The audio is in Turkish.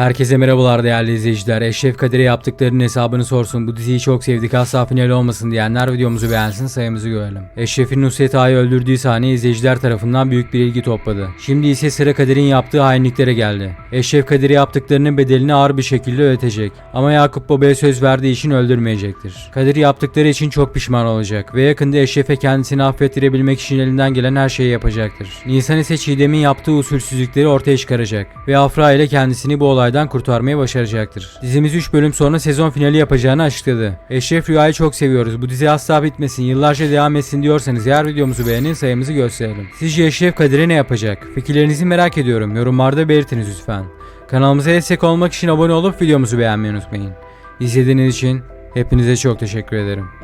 Herkese merhabalar değerli izleyiciler. Eşref Kadir'e yaptıklarının hesabını sorsun. Bu diziyi çok sevdik asla final olmasın diyenler videomuzu beğensin sayımızı görelim. Eşref'in Nusret Ağa'yı öldürdüğü sahne izleyiciler tarafından büyük bir ilgi topladı. Şimdi ise sıra Kadir'in yaptığı hainliklere geldi. Eşref Kadir'e yaptıklarının bedelini ağır bir şekilde ödetecek. Ama Yakup Baba'ya söz verdiği için öldürmeyecektir. Kadir yaptıkları için çok pişman olacak ve yakında Eşref'e kendisini affettirebilmek için elinden gelen her şeyi yapacaktır. Nisan ise Çiğdem'in yaptığı usulsüzlükleri ortaya çıkaracak ve Afra ile kendisini bu olaydan kurtarmayı başaracaktır. Dizimiz 3 bölüm sonra sezon finali yapacağını açıkladı. Eşref Rüya'yı çok seviyoruz. Bu dizi asla bitmesin, yıllarca devam etsin diyorsanız eğer videomuzu beğenin sayımızı gösterelim. Sizce Eşref Kadir'e ne yapacak? Fikirlerinizi merak ediyorum. Yorumlarda belirtiniz lütfen. Kanalımıza destek olmak için abone olup videomuzu beğenmeyi unutmayın. İzlediğiniz için hepinize çok teşekkür ederim.